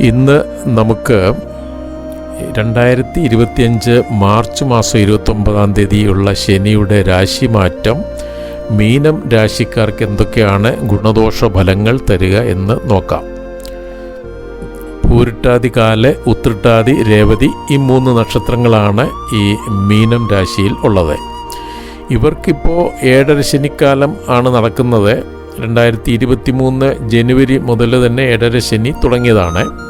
ഇന്ന് നമുക്ക് രണ്ടായിരത്തി ഇരുപത്തിയഞ്ച് മാർച്ച് മാസം ഇരുപത്തൊമ്പതാം തീയതിയുള്ള ശനിയുടെ രാശിമാറ്റം മീനം രാശിക്കാർക്ക് എന്തൊക്കെയാണ് ഗുണദോഷ ഫലങ്ങൾ തരിക എന്ന് നോക്കാം. പൂരിട്ടാതി കാൽ ഉത്രിട്ടാതി രേവതി ഈ മൂന്ന് നക്ഷത്രങ്ങളാണ് ഈ മീനം രാശിയിൽ ഉള്ളത്. ഇവർക്കിപ്പോൾ ഏഴര ശനിക്കാലം ആണ് നടക്കുന്നത്. രണ്ടായിരത്തി ഇരുപത്തി മൂന്ന് ജനുവരി മുതൽ തന്നെ ഏഴര ശനി തുടങ്ങിയതാണ്.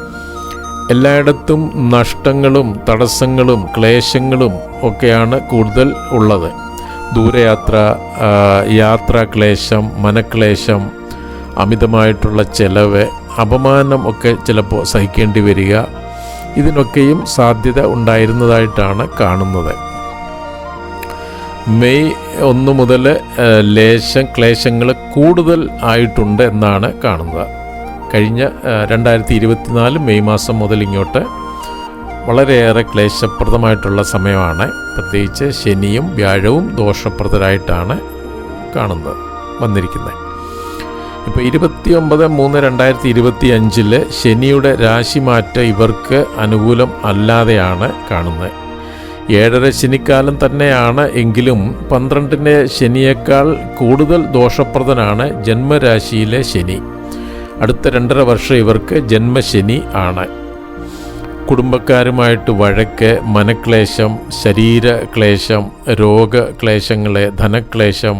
എല്ലായിടത്തും നഷ്ടങ്ങളും തടസ്സങ്ങളും ക്ലേശങ്ങളും ഒക്കെയാണ് കൂടുതൽ ഉള്ളത്. ദൂരയാത്ര യാത്രാക്ലേശം മനക്ലേശം അമിതമായിട്ടുള്ള ചെലവ് അപമാനം ഒക്കെ ചിലപ്പോൾ സഹിക്കേണ്ടി വരിക ഇതിനൊക്കെയും സാധ്യത ഉണ്ടായിരുന്നതായിട്ടാണ് കാണുന്നത്. മെയ് ഒന്ന് മുതൽ ലേശം ക്ലേശങ്ങൾ കൂടുതൽ ആയിട്ടുണ്ട് എന്നാണ് കാണുന്നത്. കഴിഞ്ഞ രണ്ടായിരത്തി ഇരുപത്തിനാല് മെയ് മാസം മുതൽ ഇങ്ങോട്ട് വളരെയേറെ ക്ലേശപ്രദമായിട്ടുള്ള സമയമാണ്. പ്രത്യേകിച്ച് ശനിയും വ്യാഴവും ദോഷപ്രദരായിട്ടാണ് കാണുന്നത് വന്നിരിക്കുന്നത് ഇപ്പോൾ ഇരുപത്തി ഒമ്പത് മൂന്ന് രണ്ടായിരത്തി ഇരുപത്തി അഞ്ചിൽ ശനിയുടെ രാശിമാറ്റം ഇവർക്ക് അനുകൂലം അല്ലാതെയാണ് കാണുന്നത് ഏഴര ശനിക്കാലം തന്നെയാണ് എങ്കിലും പന്ത്രണ്ടിന്റെ ശനിയേക്കാൾ കൂടുതൽ ദോഷപ്രദനാണ് ജന്മരാശിയിലെ ശനി. അടുത്ത രണ്ടര വർഷം ഇവർക്ക് ജന്മശനി ആണ്. കുടുംബക്കാരുമായിട്ട് വഴക്ക് മനക്ലേശം ശരീരക്ലേശം രോഗക്ലേശങ്ങളെ ധനക്ലേശം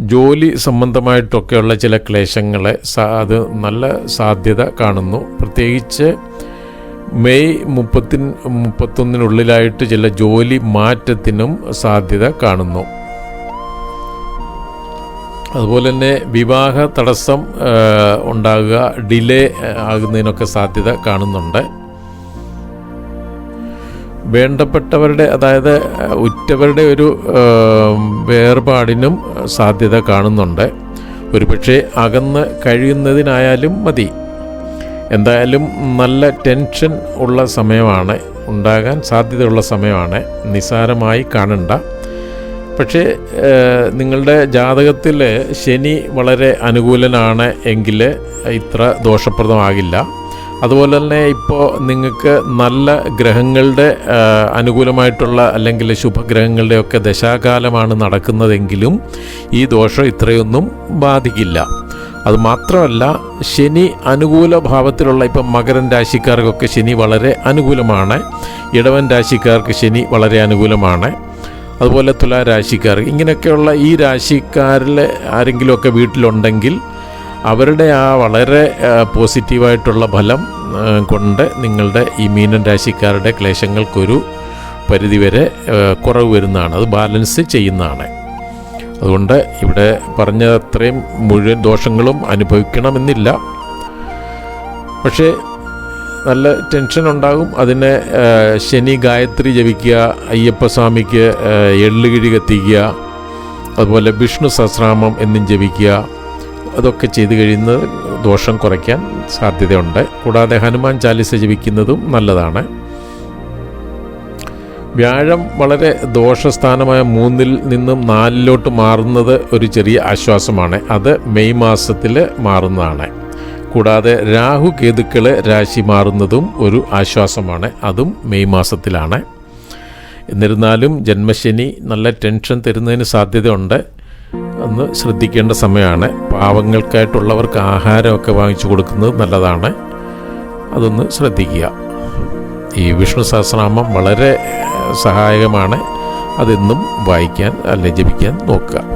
ജോലി സംബന്ധമായിട്ടൊക്കെയുള്ള ചില ക്ലേശങ്ങളെ അത് നല്ല സാധ്യത കാണുന്നു. പ്രത്യേകിച്ച് മെയ് മുപ്പത്തി മുപ്പത്തൊന്നിനുള്ളിലായിട്ട് ചില ജോലി മാറ്റത്തിനും സാധ്യത കാണുന്നു. അതുപോലെ തന്നെ വിവാഹ തടസ്സം ഉണ്ടാകുക ഡിലേ ആകുന്നതിനൊക്കെ സാധ്യത കാണുന്നുണ്ട്. വേണ്ടപ്പെട്ടവരുടെ അതായത് ഉറ്റവരുടെ ഒരു വേർപാടിനും സാധ്യത കാണുന്നുണ്ട്. ഒരുപക്ഷെ അകന്ന് കഴിയുന്നതിനായാലും മതി. എന്തായാലും നല്ല ടെൻഷൻ ഉള്ള സമയമാണ് ഉണ്ടാകാൻ സാധ്യതയുള്ള സമയമാണ്. നിസാരമായി കാണണ്ട. പക്ഷേ നിങ്ങളുടെ ജാതകത്തിൽ ശനി വളരെ അനുകൂലനാണ് എങ്കിൽ ഇത്ര ദോഷപ്രദമാകില്ല. അതുപോലെ തന്നെ ഇപ്പോൾ നിങ്ങൾക്ക് നല്ല ഗ്രഹങ്ങളുടെ അനുകൂലമായിട്ടുള്ള അല്ലെങ്കിൽ ശുഭഗ്രഹങ്ങളുടെയൊക്കെ ദശാകാലമാണ് നടക്കുന്നതെങ്കിലും ഈ ദോഷം ഇത്രയൊന്നും ബാധിക്കില്ല. അത് മാത്രമല്ല ശനി അനുകൂല ഭാവത്തിലുള്ള ഇപ്പം മകരൻ രാശിക്കാർക്കൊക്കെ ശനി വളരെ അനുകൂലമാണ്. ഇടവൻ രാശിക്കാർക്ക് ശനി വളരെ അനുകൂലമാണ്. അതുപോലെ തുലാരാശിക്കാർ. ഇങ്ങനെയൊക്കെയുള്ള ഈ രാശിക്കാരിൽ ആരെങ്കിലുമൊക്കെ വീട്ടിലുണ്ടെങ്കിൽ അവരുടെ ആ വളരെ പോസിറ്റീവായിട്ടുള്ള ഫലം കൊണ്ട് നിങ്ങളുടെ ഈ മീനൻ രാശിക്കാരുടെ ക്ലേശങ്ങൾക്കൊരു പരിധിവരെ കുറവ് വരുന്നതാണ്. അത് ബാലൻസ് ചെയ്യുന്നതാണ്. അതുകൊണ്ട് ഇവിടെ പറഞ്ഞ അത്രയും മുഴുവൻ ദോഷങ്ങളും അനുഭവിക്കണമെന്നില്ല. പക്ഷേ നല്ല ടെൻഷൻ ഉണ്ടാകും. അതിനെ ശനി ഗായത്രി ജപിക്കുക അയ്യപ്പസ്വാമിക്ക് എള്ളുകിഴി കത്തിക്കുക അതുപോലെ വിഷ്ണു സഹസ്രാമം എന്നും ജപിക്കുക അതൊക്കെ ചെയ്തു കഴിയുന്നത് ദോഷം കുറയ്ക്കാൻ സാധ്യതയുണ്ട്. കൂടാതെ ഹനുമാൻ ചാലിസ ജപിക്കുന്നതും നല്ലതാണ്. വ്യാഴം വളരെ ദോഷസ്ഥാനമായ മൂന്നിൽ നിന്നും നാലിലോട്ട് മാറുന്നത് ഒരു ചെറിയ ആശ്വാസമാണ്. അത് മെയ് മാസത്തിൽ മാറുന്നതാണ്. കൂടാതെ രാഹു കേതുക്കളെ രാശി മാറുന്നതും ഒരു ആശ്വാസമാണ്. അതും മെയ് മാസത്തിലാണ്. എന്നിരുന്നാലും ജന്മശനി നല്ല ടെൻഷൻ തരുന്നതിന് സാധ്യതയുണ്ട്. ഒന്ന് ശ്രദ്ധിക്കേണ്ട സമയമാണ്. പാവങ്ങൾക്കായിട്ടുള്ളവർക്ക് ആഹാരമൊക്കെ വാങ്ങിച്ചു കൊടുക്കുന്നത് നല്ലതാണ്. അതൊന്ന് ശ്രദ്ധിക്കുക. ഈ വിഷ്ണു സഹസ്രനാമം വളരെ സഹായകമാണ്. അതെന്നും വായിക്കാൻ അല്ലെ ജപിക്കാൻ നോക്കുക.